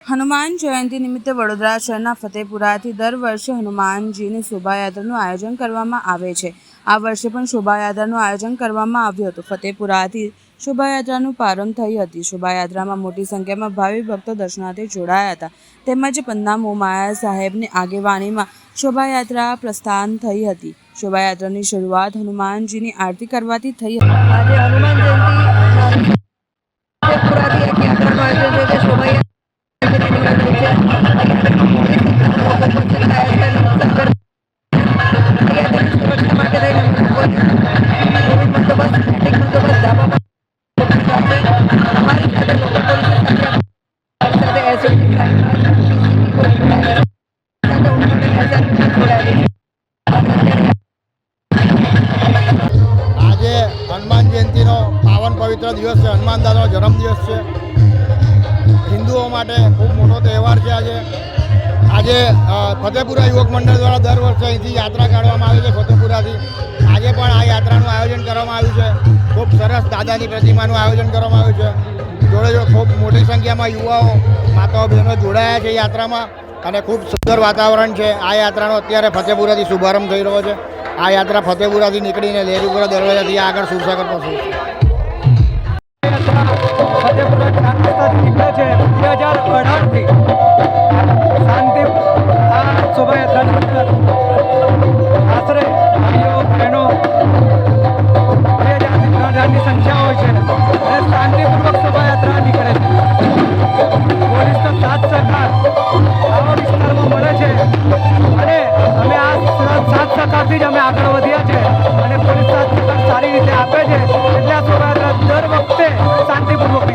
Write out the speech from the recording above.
હનુમાન જયંતિ નિમિત્તે વડોદરા શહેરના ફતેપુરાથી દર વર્ષે હનુમાનજીની શોભાયાત્રાનું આયોજન કરવામાં આવે છે. આ વર્ષે પણ શોભાયાત્રાનું આયોજન કરવામાં આવ્યું હતું. ફતેપુરાથી શોભાયાત્રાનું પ્રારંભ થઈ હતી. શોભાયાત્રામાં મોટી સંખ્યામાં ભાવિ ભક્તો દર્શનાર્થે જોડાયા હતા. તેમજ પન્ના મોમાયા સાહેબની આગેવાનીમાં શોભાયાત્રા પ્રસ્થાન થઈ હતી. શોભાયાત્રાની શરૂઆત હનુમાનજીની આરતી કરવાથી થઈ હતી. આજે હનુમાન જયંતિ પવિત્ર દિવસ છે હનુમાન દાદાનો જન્મદિવસ છે. હિન્દુઓ માટે ખૂબ મોટો તહેવાર છે આજે. આજે ફતેપુરા યુવક મંડળ દ્વારા દર વર્ષે અહીંથી યાત્રા કાઢવામાં આવે છે ફતેપુરાથી. આજે પણ આ યાત્રાનું આયોજન કરવામાં આવ્યું છે. ખૂબ સરસ દાદાની પ્રતિમાનું આયોજન કરવામાં આવ્યું છે. જોડે જોડે ખૂબ મોટી સંખ્યામાં યુવાઓ, માતાઓ, બહેનો જોડાયા છે યાત્રામાં અને ખૂબ સુંદર વાતાવરણ છે. આ યાત્રાનો અત્યારે ફતેપુરાથી શુભારંભ થઈ રહ્યો છે. આ યાત્રા ફતેપુરાથી નીકળીને લેરીપુરા દરવાજાથી આગળ સુરસાગર પહોંચે છે ફતેપુરા છે. બે હજાર અઢારથી. સહકારથી જ અમે આગળ વધ્યા છે અને પોલીસ સાથ સારી રીતે આપે છે. એટલે આ દર વખતે શાંતિપૂર્વક